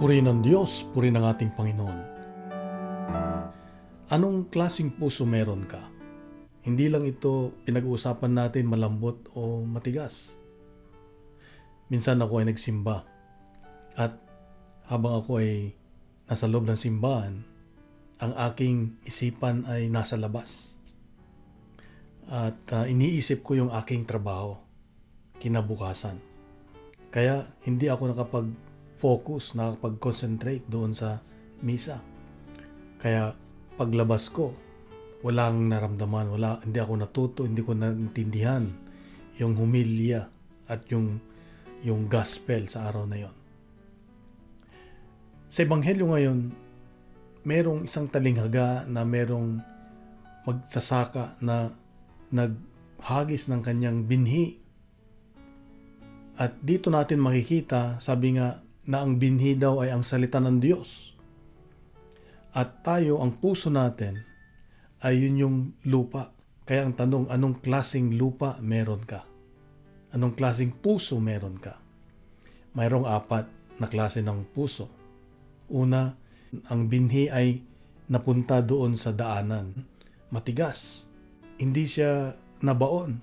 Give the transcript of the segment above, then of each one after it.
Puri ng Diyos, puri ng ating Panginoon. Anong klasing puso meron ka? Hindi lang ito pinag-uusapan natin malambot o matigas. Minsan ako ay nagsimba at habang ako ay nasa loob ng simbahan, ang aking isipan ay nasa labas. At ah, iniisip ko yung aking trabaho, kinabukasan. Kaya hindi ako nakapag-focus, nakapag-concentrate doon sa misa. Kaya paglabas ko, walang naramdaman, wala, hindi ako natuto, hindi ko naintindihan yung humilya at yung, yung gospel sa araw na yon. Sa Ebanghelyo ngayon, merong isang talinghaga na merong magsasaka na naghagis ng kanyang binhi at dito natin makikita, sabi nga, na ang binhi daw ay ang salita ng Diyos. At tayo, ang puso natin, ay yun yung lupa. Kaya ang tanong, anong klasing lupa meron ka? Anong klasing puso meron ka? Mayroong apat na klase ng puso. Una, ang binhi ay napunta doon sa daanan. Matigas. Hindi siya nabaon.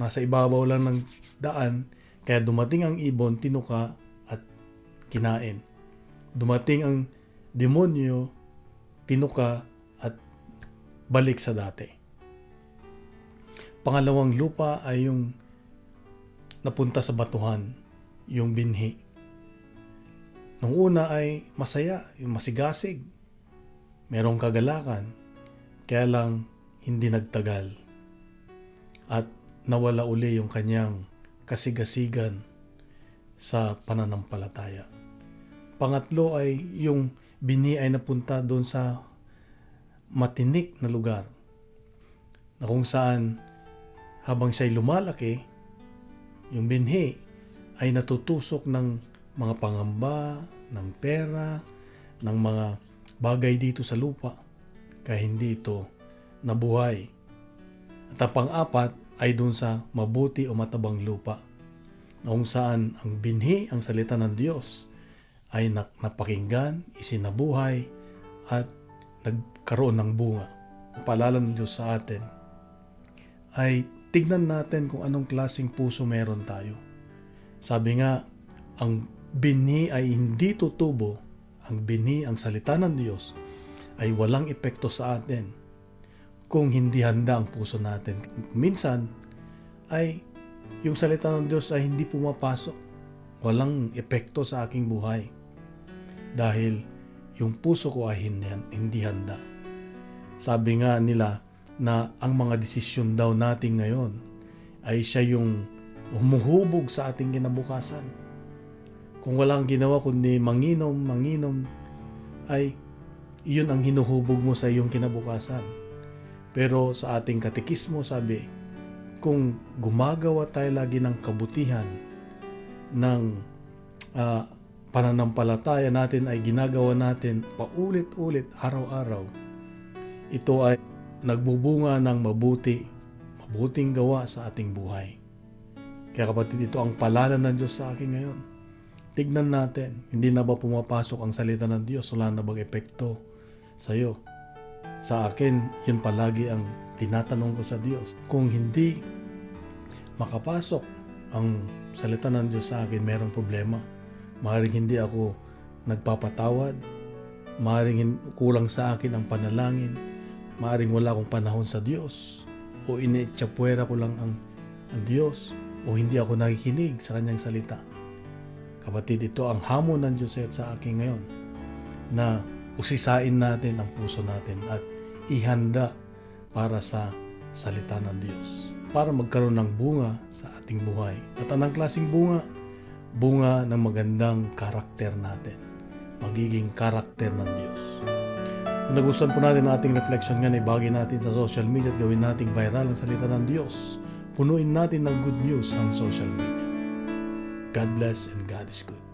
Nasa ibabaw lang ng daan, kaya dumating ang ibon, tinuka kinain. Dumating ang demonyo, tinuka at balik sa dati. Pangalawang lupa ay yung napunta sa batuhan, yung binhi. Nung una ay masaya, yung masigasig. Merong kagalakan, kaya lang hindi nagtagal. At nawala uli yung kanyang kasigasigan sa pananampalataya. Pangatlo ay yung bini ay napunta doon sa matinik na lugar na kung saan habang siya'y lumalaki, yung binhi ay natutusok ng mga pangamba, ng pera, ng mga bagay dito sa lupa kaya hindi ito nabuhay. At ang pang-apat ay dun sa mabuti o matabang lupa na saan ang binhi, ang salita ng Diyos ay napakinggan, isinabuhay at nagkaroon ng bunga. Paalala ng Diyos sa atin ay tignan natin kung anong klasing puso meron tayo. Sabi nga, ang binhi ay hindi tutubo, ang binhi, ang salita ng Diyos ay walang epekto sa atin kung hindi handa ang puso natin. Minsan ay yung salita ng Diyos ay hindi pumapasok. Walang epekto sa aking buhay. Dahil yung puso ko ay hindi, hindi handa. Sabi nga nila na ang mga desisyon daw natin ngayon ay siya yung humuhubog sa ating kinabukasan. Kung walang ginawa kundi manginom, manginom, ay iyon ang hinuhubog mo sa iyong kinabukasan. Pero sa ating katekismo sabi, kung gumagawa tayo lagi ng kabutihan, ng uh, pananampalataya natin ay ginagawa natin paulit-ulit araw-araw, ito ay nagbubunga ng mabuti, mabuting gawa sa ating buhay. Kaya kapatid, ito ang palala ng Diyos sa akin ngayon. Tignan natin, hindi na ba pumapasok ang salita ng Diyos? Wala na bang epekto sa iyo? Sa akin, yun palagi ang tinatanong ko sa Diyos. Kung hindi makapasok ang salita ng Diyos sa akin, mayroong problema. Maaaring hindi ako nagpapatawad, maaaring kulang sa akin ang panalangin, maaaring wala akong panahon sa Diyos, o initsapwera ko lang ang, ang Diyos, o hindi ako nakikinig sa kanyang salita. Kapatid, ito ang hamon ng Diyos sa akin ngayon na usisain natin ang puso natin at ihanda para sa salita ng Diyos para magkaroon ng bunga sa ating buhay. At anong klaseng bunga? Bunga ng magandang karakter natin. Magiging karakter ng Diyos. Kung nagustuhan po natin ang ating reflection ngayon, ibagi natin sa social media at gawin nating viral ang salita ng Diyos. Punuin natin ng good news ang social media. God bless and God is good.